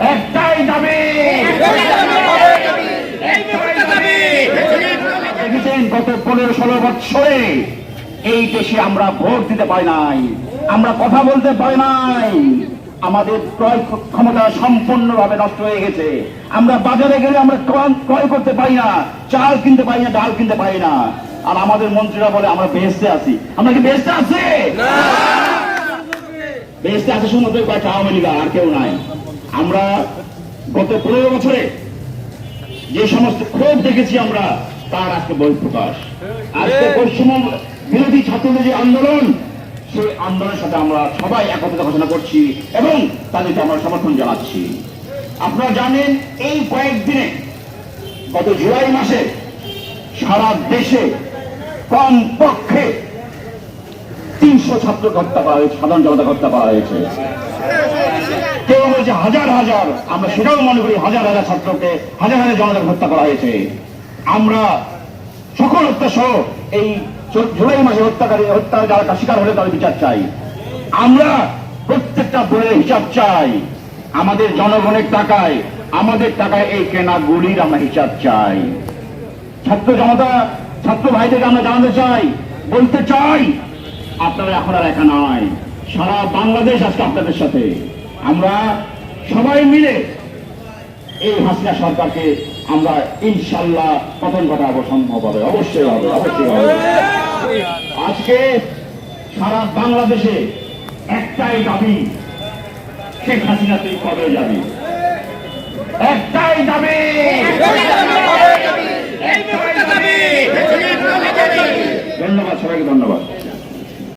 একটাই দাবি। দেখেছেন গত পনেরো ষোলো বৎসরে এই দেশে আমরা ভোট দিতে পারি নাই আমরা কথা বলতে পারি নাই। আমাদের ক্রয় ক্ষমতা সম্পূর্ণভাবে নষ্ট হয়ে গেছে। আমরা বাজারে গেলে আমরা ক্রয়- ক্রয় করতে পারি না চাল কিনতে পারি না ডাল কিনতে পারি না। আর আমাদের মন্ত্রীরা বলে আমরা বেহেস্তে আছি। আমরা কি বেহেস্তে আছে? বেহেস্তে আছে শুধুমাত্র কয়েকটা আওয়ামী লীগ আর কেউ নাই। আমরা গত পনেরো বছরে যে সমস্ত ক্ষোভ দেখেছি আমরা তার আজকে বহিঃপ্রকাশ। আজকে পশ্চিম বিরোধী ছাত্রদের যে আন্দোলন সেই আন্দোলনের সাথে আমরা সবাই একত্রিত ঘোষণা করছি এবং তাদেরকে আমরা সমর্থন জানাচ্ছি। আপনারা জানেন এই কয়েকদিনে গত জুলাই মাসে সারা দেশে কম পক্ষে তিনশো ছাত্র হত্যা করা হয়েছে সাধারণ জনতা হত্যা করা হয়েছে। কেউ বলছে হাজার হাজার, আমরা সেটাও মনে করি হাজার হাজার ছাত্রকে হাজার হাজার জনতাকে হত্যা করা হয়েছে। আমরা সকল হত্যা সহ এই জুলাই মাসে হত্যাকারী হত্যা যারা শিকার হলে তাদের বিচার চাই। আমরা প্রত্যেকটা বইয়ের হিসাব চাই। আমাদের জনগণের টাকায়, আমাদের টাকায় এই কেনা গুলির আমরা হিসাব চাই। ছাত্র জনতা, ছাত্র ভাইদেরকে আমরা জানাতে চাই, বলতে চাই আপনারা এখন আর একা নয়। সারা বাংলাদেশ আজকে আপনাদের সাথে। আমরা সবাই মিলে এই হাসিনা সরকারকে আমরা ইনশাল্লাহ পতন ঘটাবো সম্ভব হবে অবশ্যই হবে অবশ্যই হবে। আজকে সারা বাংলাদেশে একটাই দাবি, শেখ হাসিনা তুই কবে যাবি? একটাই দাবি! ধন্যবাদ, সবাইকে ধন্যবাদ।